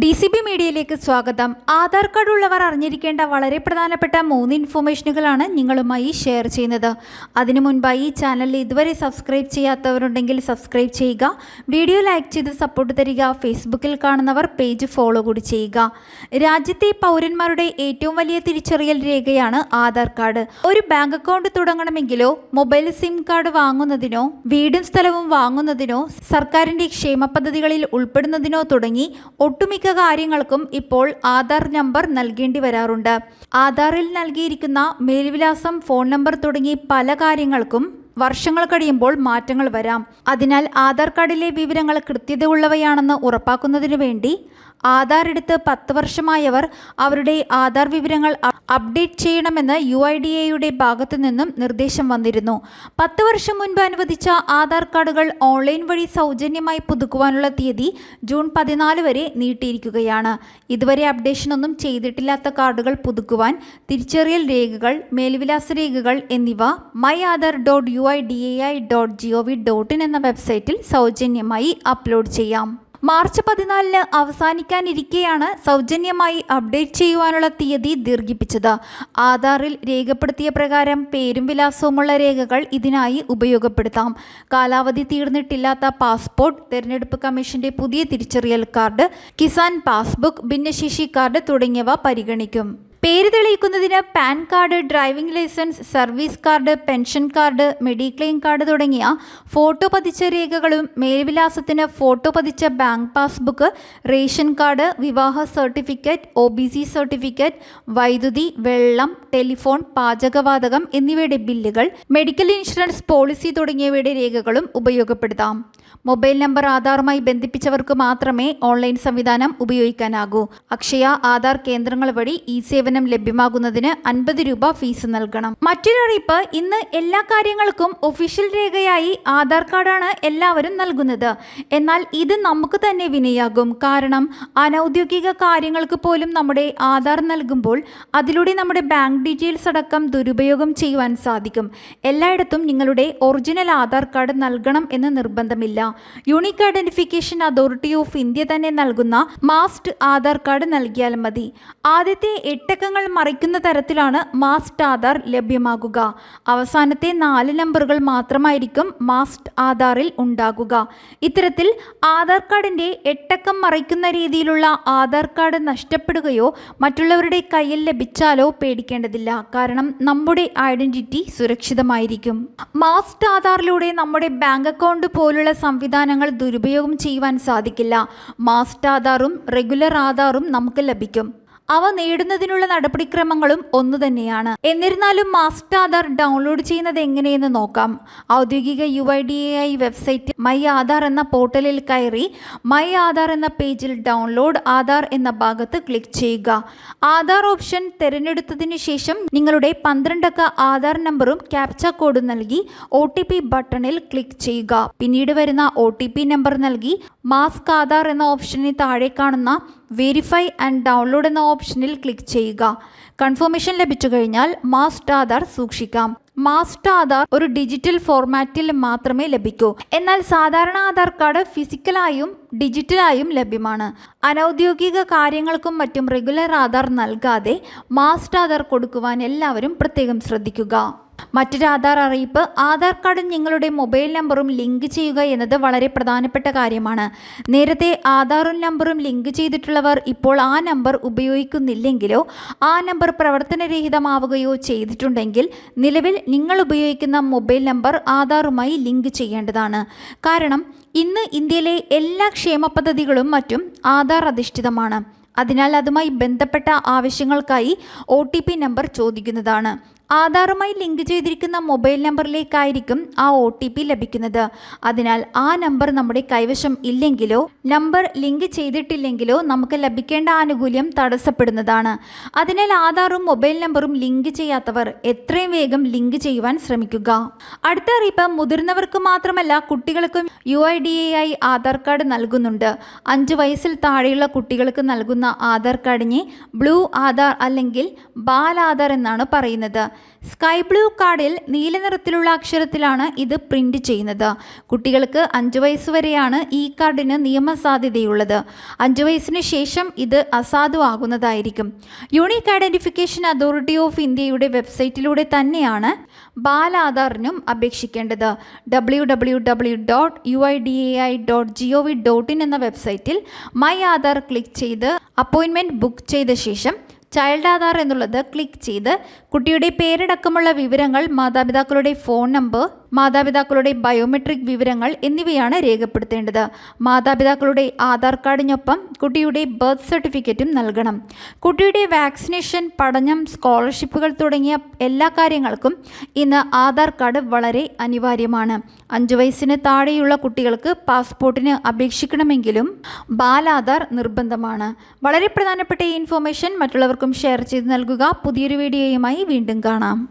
D C B മീഡിയയിലേക്ക് സ്വാഗതം. Aadhaar card ഉള്ളവർ അറിഞ്ഞിരിക്കേണ്ട വളരെ പ്രധാനപ്പെട്ട മൂന്ന് ഇൻഫോർമേഷനുകളാണ് നിങ്ങളുമായി ഷെയർ ചെയ്യുന്നത്. അതിനു മുൻപായി ഈ ചാനൽ ഇതുവരെ സബ്സ്ക്രൈബ് ചെയ്യാത്തവരുണ്ടെങ്കിൽ സബ്സ്ക്രൈബ് ചെയ്യുക. വീഡിയോ ലൈക്ക് ചെയ്ത് സപ്പോർട്ട് തരിക. ഫേസ്ബുക്കിൽ കാണുന്നവർ പേജ് ഫോളോ കൂടി ചെയ്യുക. രാജ്യത്തെ പൗരന്മാരുടെ ഏറ്റവും വലിയ തിരിച്ചറിയൽ രേഖയാണ് ആധാർ കാർഡ്. ഒരു ബാങ്ക് അക്കൗണ്ട് തുടങ്ങണമെങ്കിലോ മൊബൈൽ സിം കാർഡ് വാങ്ങുന്നതിനോ വീടും സ്ഥലവും വാങ്ങുന്നതിനോ സർക്കാരിന്റെ ക്ഷേമ പദ്ധതികളിൽ ഉൾപ്പെടുന്നതിനോ തുടങ്ങി ഒട്ടുമിക്ക കാര്യങ്ങൾക്കും ഇപ്പോൾ ആധാർ നമ്പർ നൽകേണ്ടി വരാറുണ്ട്. ആധാറിൽ നൽകിയിരിക്കുന്ന മേൽവിലാസം ഫോൺ നമ്പർ തുടങ്ങി പല കാര്യങ്ങൾക്കും വർഷങ്ങൾ കഴിയുമ്പോൾ മാറ്റങ്ങൾ വരാം. അതിനാൽ ആധാർ കാർഡിലെ വിവരങ്ങൾ കൃത്യതയുള്ളവയാണെന്ന് ഉറപ്പാക്കുന്നതിനു വേണ്ടി ആധാർ എടുത്ത് പത്ത് വർഷമായവർ അവരുടെ ആധാർ വിവരങ്ങൾ അപ്ഡേറ്റ് ചെയ്യണമെന്ന് യു ഐ ഡി എയുടെ ഭാഗത്തു നിന്നും നിർദ്ദേശം വന്നിരുന്നു. പത്ത് വർഷം മുൻപ് അനുവദിച്ച ആധാർ കാർഡുകൾ ഓൺലൈൻ വഴി സൗജന്യമായി പുതുക്കുവാനുള്ള തീയതി ജൂൺ പതിനാല് വരെ നീട്ടിയിരിക്കുകയാണ്. ഇതുവരെ അപ്ഡേഷനൊന്നും ചെയ്തിട്ടില്ലാത്ത കാർഡുകൾ പുതുക്കുവാൻ തിരിച്ചറിയൽ രേഖകൾ മേൽവിലാസ രേഖകൾ എന്നിവ my Aadhaar dot U I D A I dot G O V dot in എന്ന വെബ്സൈറ്റിൽ സൗജന്യമായി അപ്ലോഡ് ചെയ്യാം. മാർച്ച് പതിനാലിന് അവസാനിക്കാനിരിക്കെയാണ് സൗജന്യമായി അപ്ഡേറ്റ് ചെയ്യുവാനുള്ള തീയതി ദീർഘിപ്പിച്ചത്. ആധാറിൽ രേഖപ്പെടുത്തിയ പ്രകാരം പേരും വിലാസവുമുള്ള രേഖകൾ ഇതിനായി ഉപയോഗപ്പെടുത്താം. കാലാവധി തീർന്നിട്ടില്ലാത്ത പാസ്പോർട്ട് തെരഞ്ഞെടുപ്പ് കമ്മീഷന്റെ പുതിയ തിരിച്ചറിയൽ കാർഡ് കിസാൻ പാസ്ബുക്ക് ഭിന്നശേഷി കാർഡ് തുടങ്ങിയവ പരിഗണിക്കും. പേര് തെളിയിക്കുന്നതിന് PAN card driving licence service card pension card mediclaim card തുടങ്ങിയ ഫോട്ടോ പതിച്ച രേഖകളും മേൽവിലാസത്തിന് ഫോട്ടോ പതിച്ച ബാങ്ക് പാസ്ബുക്ക് റേഷൻ കാർഡ് വിവാഹ certificate O B C certificate വൈദ്യുതി വെള്ളം ടെലിഫോൺ പാചകവാതകം എന്നിവയുടെ ബില്ലുകൾ മെഡിക്കൽ ഇൻഷുറൻസ് പോളിസി തുടങ്ങിയവയുടെ രേഖകളും ഉപയോഗപ്പെടുത്താം. മൊബൈൽ നമ്പർ ആധാറുമായി ബന്ധിപ്പിച്ചവർക്ക് മാത്രമേ ഓൺലൈൻ സംവിധാനം ഉപയോഗിക്കാനാകൂ. അക്ഷയ ആധാർ കേന്ദ്രങ്ങൾ വഴി ഈ സേവനം ലഭ്യമാകുന്നതിന് അൻപത് രൂപ ഫീസ് നൽകണം. മറ്റൊരറിയിപ്പ് ഇന്ന് എല്ലാ കാര്യങ്ങൾക്കും ഒഫീഷ്യൽ രേഖയായി ആധാർ കാർഡാണ് എല്ലാവരും നൽകുന്നത്. എന്നാൽ ഇത് നമുക്ക് തന്നെ വിനയാകും. കാരണം അനൗദ്യോഗിക കാര്യങ്ങൾക്ക് പോലും നമ്മുടെ ആധാർ നൽകുമ്പോൾ അതിലൂടെ നമ്മുടെ ബാങ്ക് ഡീറ്റെയിൽസ് അടക്കം ദുരുപയോഗം ചെയ്യുവാൻ സാധിക്കും. എല്ലായിടത്തും നിങ്ങളുടെ ഒറിജിനൽ ആധാർ കാർഡ് നൽകണം എന്ന് നിർബന്ധമില്ല. Unique identification authority of India തന്നെ നൽകുന്ന മാസ്റ്റ് ആധാർ കാർഡ് നൽകിയാൽ മതി. ആദ്യത്തെ എട്ടക്കങ്ങൾ മറിക്കുന്ന തരത്തിലാണ് മാസ്റ്റ് ആധാർ ലഭ്യമാകുക. അവസാനത്തെ നാല് നമ്പറുകൾ മാത്രമായിരിക്കും മാസ്റ്റ് ആധാറിൽ ഉണ്ടാകുക. ഇത്തരത്തിൽ ആധാർ കാർഡിന്റെ എട്ടക്കം മറിക്കുന്ന രീതിയിലുള്ള ആധാർ കാർഡ് നഷ്ടപ്പെടുകയോ മറ്റുള്ളവരുടെ കയ്യിൽ ലഭിച്ചാലോ പേടിക്കേണ്ടതില്ല. കാരണം നമ്മുടെ ഐഡന്റിറ്റി സുരക്ഷിതമായിരിക്കും. മാസ്റ്റ് ആധാറിലൂടെ നമ്മുടെ ബാങ്ക് അക്കൗണ്ട് പോലുള്ള സംവിധാനങ്ങൾ ദുരുപയോഗം ചെയ്യുവാൻ സാധിക്കില്ല. മാസ്റ്റ് ആധാറും റെഗുലർ ആധാറും നമുക്ക് ലഭിക്കും. അവ നേടുന്നതിനുള്ള നടപടിക്രമങ്ങളും ഒന്നു തന്നെയാണ്. എന്നിരുന്നാലും മാസ്റ്റർ ആധാർ ഡൗൺലോഡ് ചെയ്യുന്നത് എങ്ങനെയെന്ന് നോക്കാം. ഔദ്യോഗിക U I D A I website my Aadhaar എന്ന പോർട്ടലിൽ കയറി മൈ ആധാർ എന്ന പേജിൽ ഡൗൺലോഡ് ആധാർ എന്ന ഭാഗത്ത് ക്ലിക്ക് ചെയ്യുക. ആധാർ ഓപ്ഷൻ തിരഞ്ഞെടുത്തതിന് ശേഷം നിങ്ങളുടെ പന്ത്രണ്ടക്ക ആധാർ നമ്പറും ക്യാപ്ച കോഡും നൽകി ഒ ബട്ടണിൽ ക്ലിക്ക് ചെയ്യുക. പിന്നീട് വരുന്ന ഒ നമ്പർ നൽകി മാസ്ക് ആധാർ എന്ന ഓപ്ഷനിൽ താഴെ കാണുന്ന വെരിഫൈ ആൻഡ് ഡൗൺലോഡ് എന്ന ഓപ്ഷനിൽ ക്ലിക്ക് ചെയ്യുക. കൺഫർമേഷൻ ലഭിച്ചു കഴിഞ്ഞാൽ മാസ്റ്റ് ആധാർ സൂക്ഷിക്കാം. മാസ്റ്റ് ആധാർ ഒരു ഡിജിറ്റൽ ഫോർമാറ്റിൽ മാത്രമേ ലഭിക്കൂ. എന്നാൽ സാധാരണ ആധാർ കാർഡ് ഫിസിക്കലായും ഡിജിറ്റലായും ലഭ്യമാണ്. അനൗദ്യോഗിക കാര്യങ്ങൾക്കും മറ്റും റെഗുലർ ആധാർ നൽകാതെ മാസ്റ്റ് ആധാർ കൊടുക്കുവാൻ എല്ലാവരും പ്രത്യേകം ശ്രദ്ധിക്കുക. മറ്റൊരു ആധാർ അറിയിപ്പ് ആധാർ കാർഡ് നിങ്ങളുടെ മൊബൈൽ നമ്പറും ലിങ്ക് ചെയ്യുക എന്നത് വളരെ പ്രധാനപ്പെട്ട കാര്യമാണ്. നേരത്തെ ആധാറും നമ്പറും ലിങ്ക് ചെയ്തിട്ടുള്ളവർ ഇപ്പോൾ ആ നമ്പർ ഉപയോഗിക്കുന്നില്ലെങ്കിലോ ആ നമ്പർ പ്രവർത്തനരഹിതമാവുകയോ ചെയ്തിട്ടുണ്ടെങ്കിൽ നിലവിൽ നിങ്ങൾ ഉപയോഗിക്കുന്ന മൊബൈൽ നമ്പർ ആധാറുമായി ലിങ്ക് ചെയ്യേണ്ടതാണ്. കാരണം ഇന്ന് ഇന്ത്യയിലെ എല്ലാ ക്ഷേമ പദ്ധതികളും മറ്റും ആധാർ അധിഷ്ഠിതമാണ്. അതിനാൽ അതുമായി ബന്ധപ്പെട്ട ആവശ്യങ്ങൾക്കായി ഒ നമ്പർ ചോദിക്കുന്നതാണ്. ആധാറുമായി ലിങ്ക് ചെയ്തിരിക്കുന്ന മൊബൈൽ നമ്പറിലേക്കായിരിക്കും ആ ഒ ടി പി ലഭിക്കുന്നത്. അതിനാൽ ആ നമ്പർ നമ്മുടെ കൈവശം ഇല്ലെങ്കിലോ നമ്പർ ലിങ്ക് ചെയ്തിട്ടില്ലെങ്കിലോ നമുക്ക് ലഭിക്കേണ്ട ആനുകൂല്യം തടസ്സപ്പെടുന്നതാണ്. അതിനാൽ ആധാറും മൊബൈൽ നമ്പറും ലിങ്ക് ചെയ്യാത്തവർ എത്രയും വേഗം ലിങ്ക് ചെയ്യുവാൻ ശ്രമിക്കുക. അടുത്ത അറിയിപ്പ് മുതിർന്നവർക്ക് മാത്രമല്ല കുട്ടികൾക്കും യു ഐ ഡി എ ആയി ആധാർ കാർഡ് നൽകുന്നുണ്ട്. അഞ്ച് വയസ്സിൽ താഴെയുള്ള കുട്ടികൾക്ക് നൽകുന്ന ആധാർ കാർഡിനെ ബ്ലൂ ആധാർ അല്ലെങ്കിൽ ബാൽ ആധാർ എന്നാണ് പറയുന്നത്. സ്കൈ ബ്ലൂ കാർഡിൽ നീല നിറത്തിലുള്ള അക്ഷരത്തിലാണ് ഇത് പ്രിന്റ് ചെയ്യുന്നത്. കുട്ടികൾക്ക് അഞ്ച് വയസ്സ് വരെയാണ് ഈ കാർഡിന് നിയമസാധ്യതയുള്ളത്. അഞ്ച് വയസ്സിന് ശേഷം ഇത് അസാധുവാകുന്നതായിരിക്കും. യൂണീക്ക് ഐഡന്റിഫിക്കേഷൻ അതോറിറ്റി ഓഫ് ഇന്ത്യയുടെ വെബ്സൈറ്റിലൂടെ തന്നെയാണ് ബാലാധാറിനും അപേക്ഷിക്കേണ്ടത്. W W W dot U I D A I dot G O V dot in എന്ന വെബ്സൈറ്റിൽ മൈ ആധാർ ക്ലിക്ക് ചെയ്ത് അപ്പോയിൻമെന്റ് ബുക്ക് ചെയ്ത ശേഷം ചൈൽഡ് ആധാർ എന്നുള്ളത് ക്ലിക്ക് ചെയ്ത് കുട്ടിയുടെ പേരടക്കമുള്ള വിവരങ്ങൾ മാതാപിതാക്കളുടെ ഫോൺ നമ്പർ മാതാപിതാക്കളുടെ ബയോമെട്രിക് വിവരങ്ങൾ എന്നിവയാണ് രേഖപ്പെടുത്തേണ്ടത്. മാതാപിതാക്കളുടെ ആധാർ കാർഡിനൊപ്പം കുട്ടിയുടെ ബർത്ത് സർട്ടിഫിക്കറ്റും നൽകണം. കുട്ടിയുടെ വാക്സിനേഷൻ പഠനം സ്കോളർഷിപ്പുകൾ തുടങ്ങിയ എല്ലാ കാര്യങ്ങൾക്കും ഇന്ന് ആധാർ കാർഡ് വളരെ അനിവാര്യമാണ്. അഞ്ചു വയസ്സിന് താഴെയുള്ള കുട്ടികൾക്ക് പാസ്പോർട്ടിന് അപേക്ഷിക്കണമെങ്കിലും ബാലാധാർ നിർബന്ധമാണ്. വളരെ പ്രധാനപ്പെട്ട ഈ ഇൻഫോർമേഷൻ മറ്റുള്ളവർക്കും ഷെയർ ചെയ്ത് നൽകുക. പുതിയൊരു വീഡിയോയുമായി വീണ്ടും കാണാം.